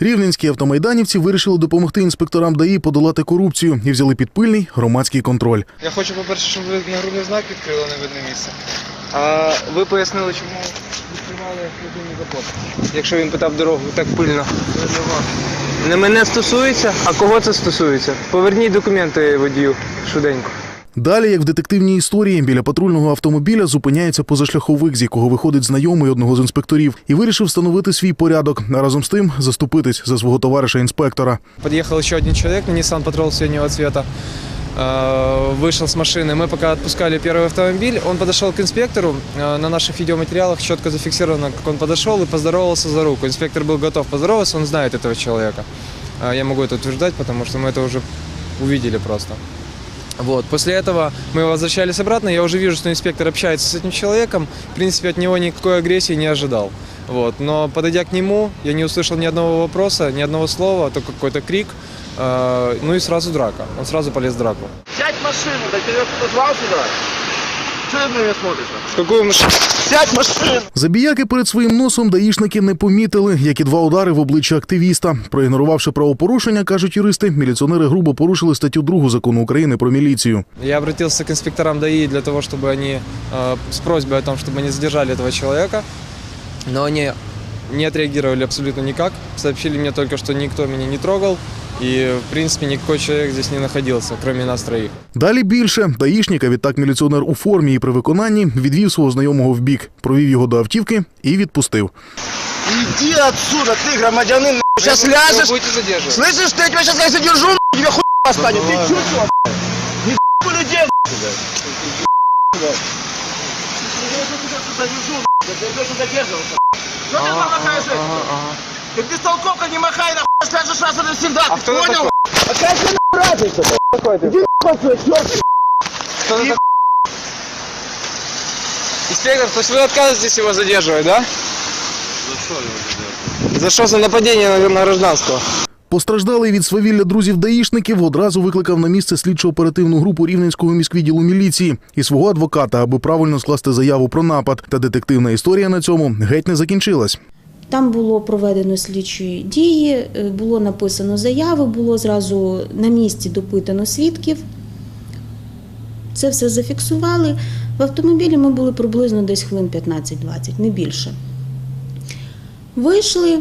Рівненські автомайданівці вирішили допомогти інспекторам ДАІ подолати корупцію і взяли під пильний громадський контроль. Я хочу, по-перше, щоб ви нагрудний знак відкрили на видне місце. А ви пояснили, чому відкривали людині капот. Якщо він питав дорогу так пильно. Не мене стосується, а кого це стосується? Поверніть документи водію швиденько. Далі, як в детективній історії, біля патрульного автомобіля зупиняється позашляховик, з якого виходить знайомий одного з інспекторів, і вирішив встановити свій порядок, а разом з тим заступитись за свого товариша інспектора. Подъехал еще один человек на Nissan Patrol синего цвета. Э, Вышел с машины. Мы пока отпускали первый автомобиль, он подошел к инспектору. Э, На наших видеоматериалах четко зафиксировано, как он подошел и поздоровался за руку. Инспектор был готов поздороваться, он знает этого человека. Э, Я могу это утверждать, потому что мы это уже увидели просто. Вот. После этого мы возвращались обратно. Я уже вижу, что инспектор общается с этим человеком. В принципе, от него никакой агрессии не ожидал. Вот. Но подойдя к нему, я не услышал ни одного вопроса, ни одного слова, только какой-то крик. Э, Ну и сразу драка. Он сразу полез в драку. Сядь в машину, да тебя кто-то звал сюда? Что ты на меня смотришь? В какую машину? Сядь в машину! Забіяки перед своїм носом даїшники не помітили, як і два удари в обличчя активіста. Проігнорувавши правопорушення, кажуть юристи, міліціонери грубо порушили статтю 2 закону України про міліцію. Я обратился к инспекторам ДАИ для того, чтобы они э, с просьбой о том, чтобы они задержали этого человека. Но они не отреагировали абсолютно никак. Сообщили мне только, что никто меня не трогал. И, в принципе, никакой человек здесь не находился, кроме нас троих. Далі більше даїшник, а відтак міліціонер у формі і при виконанні відвів свого знайомого в бік, провів його до автівки і відпустив. Иди отсюда, ты громадянин, сейчас Вы ляжешь. будете задерживать? Слышишь, ты я тебя сейчас как задержу, нахуй, тебе хуй останет. Ты чувствовал? Не хуй людей, нахуй. Я тебя задержу, нахуй. Я тебя должен задерживаться. Что ты там махаешь этим? Ты бестолковка не махай, нахуй, скажешь раз и навсегда, А ты кто ты понял? такой? А как ты нахуй разница? Какой ты? Иди нахуй отсюда, черт. Кто ты такой? Инспектор, то есть вы отказываетесь его задерживать, да? За что его задерживать? За что за нападение на, на гражданского? Постраждалий від свавілля друзів даїшників одразу викликав на місце слідчо-оперативну групу Рівненського міськвідділу міліції і свого адвоката, аби правильно скласти заяву про напад. Та детективна історія на цьому геть не закінчилась. Там було проведено слідчі дії, е, було написано заяви, було зразу на місці допитано свідків. Це все зафіксували. В автомобілі ми були приблизно десь хвилин 15-20, не більше. Вийшли,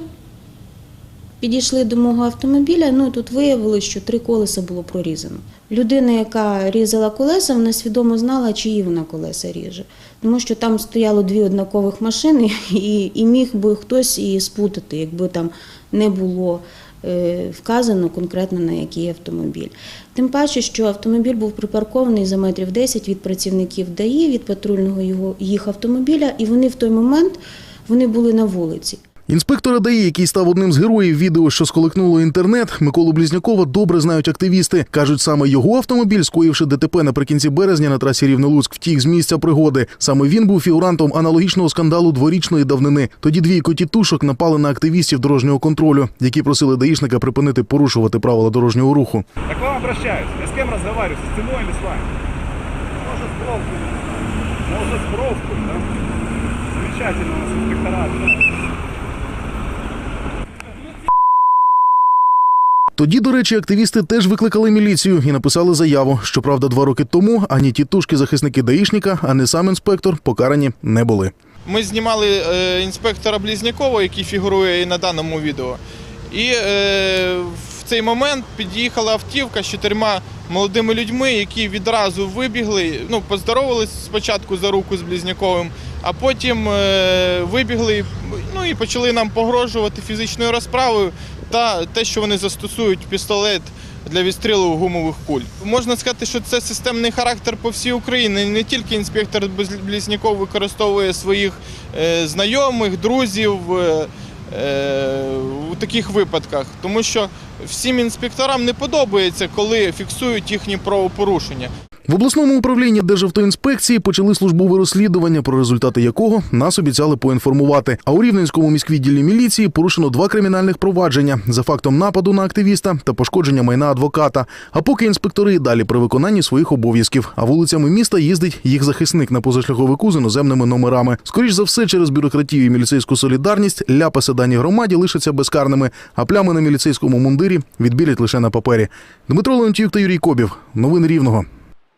підійшли до мого автомобіля. Ну і тут виявилось, що три колеса було прорізано. Людина, яка різала колеса, вона свідомо знала, чиї вона колеса ріже. Тому що там стояло дві однакових машини, і, і міг би хтось і спутати, якби там не було е, вказано конкретно на який автомобіль. Тим паче, що автомобіль був припаркований за метрів 10 від працівників ДАІ, від патрульного його, їх автомобіля, і вони в той момент вони були на вулиці. Інспектора ДАІ, який став одним з героїв відео, що сколихнуло інтернет, Миколу Близнякова добре знають активісти. кажуть, саме його автомобіль, скоївши ДТП наприкінці березня на трасі Рівне-Луцьк, втік з місця пригоди. Саме він був фігурантом аналогічного скандалу дворічної давнини. Тоді двійко тітушок напали на активістів дорожнього контролю, які просили даїшника припинити порушувати правила дорожнього руху. Я к вам обращаюсь. Я с кем разговариваю? С стеной или с вами? Может, с бровкой. Может, с бровкой, да? Замечательно у нас инспектора Тоді, до речі, активісти теж викликали міліцію і написали заяву. Щоправда, два роки тому ані тітушки захисники даїшника, ані сам інспектор покарані не були. Ми знімали е, інспектора Близнякова, який фігурує і на даному відео. І е, в цей момент під'їхала автівка з чотирма молодими людьми, які відразу вибігли, ну, поздоровались спочатку за руку з Близняковим, а потім е, вибігли ну, і почали нам погрожувати фізичною розправою та те, що вони застосують пістолет для відстрілу гумових куль. Можна сказати, що це системний характер по всій Україні. Не тільки інспектор Близняков використовує своїх е, знайомих, друзів е, е, у таких випадках, тому що всім інспекторам не подобається, коли фіксують їхні правопорушення. В обласному управлінні Державтоінспекції почали службове розслідування, про результати якого нас обіцяли поінформувати. А у Рівненському міськвідділі міліції порушено два кримінальних провадження за фактом нападу на активіста та пошкодження майна адвоката. А поки інспектори далі при виконанні своїх обов'язків. А вулицями міста їздить їх захисник на позашляховику з іноземними номерами. Скоріш за все, через бюрократію і міліцейську солідарність ляпаси даній громаді лишаться безкарними, а плями на міліцейському мундирі відбілять лише на папері. Дмитро Леонтіюк та Юрій Кобів. Новини Рівного.